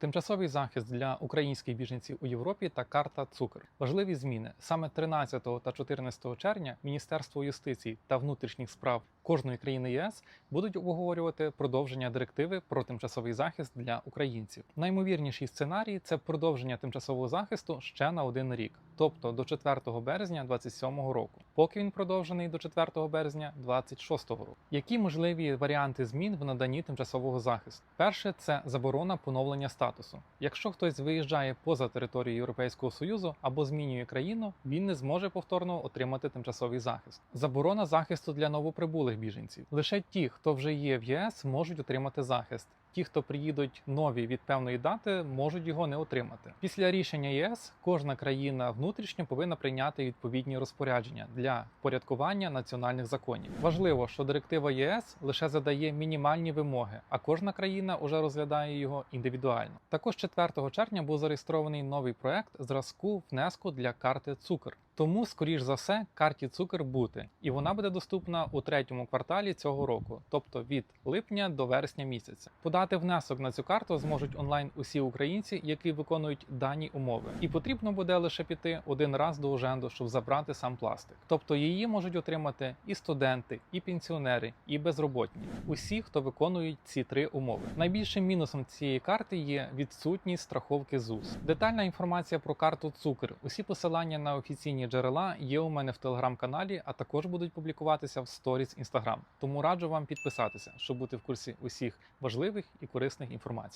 Тимчасовий захист для українських біженців у Європі та карта Цукер. Важливі зміни саме 13 та 14 червня Міністерство юстиції та внутрішніх справ кожної країни ЄС будуть обговорювати продовження директиви про тимчасовий захист для українців. Наймовірніший сценарій це продовження тимчасового захисту ще на один рік, тобто до 4 березня 2027 року, поки він продовжений до 4 березня 2026 року. Які можливі варіанти змін в наданні тимчасового захисту? Перше це заборона поновлення статусу. Якщо хтось виїжджає поза територію Європейського союзу або змінює країну, він не зможе повторно отримати тимчасовий захист. Заборона захисту для новоприбулих біженців. Лише ті, хто вже є в ЄС, можуть отримати захист. Ті, хто приїдуть нові від певної дати, можуть його не отримати. Після рішення ЄС кожна країна внутрішньо повинна прийняти відповідні розпорядження для впорядкування національних законів. Важливо, що директива ЄС лише задає мінімальні вимоги, а кожна країна вже розглядає його індивідуально. Також 4 червня був зареєстрований новий проект зразку внеску для карти Цукр. Тому, скоріш за все, карті Цукр бути, і вона буде доступна у третьому кварталі цього року, тобто від липня до вересня місяця. Подати внесок на цю карту зможуть онлайн усі українці, які виконують дані умови. І потрібно буде лише піти один раз до Уженду, щоб забрати сам пластик. Тобто її можуть отримати і студенти, і пенсіонери, і безробітні. Усі, хто виконують ці три умови. Найбільшим мінусом цієї карти є відсутність страховки ЗУС. Детальна інформація про карту Цукр. Усі посилання на офіційні джерела є у мене в телеграм-каналі, а також будуть публікуватися в сторіс Інстаграм. Тому раджу вам підписатися, щоб бути в курсі усіх важливих і корисних інформацій.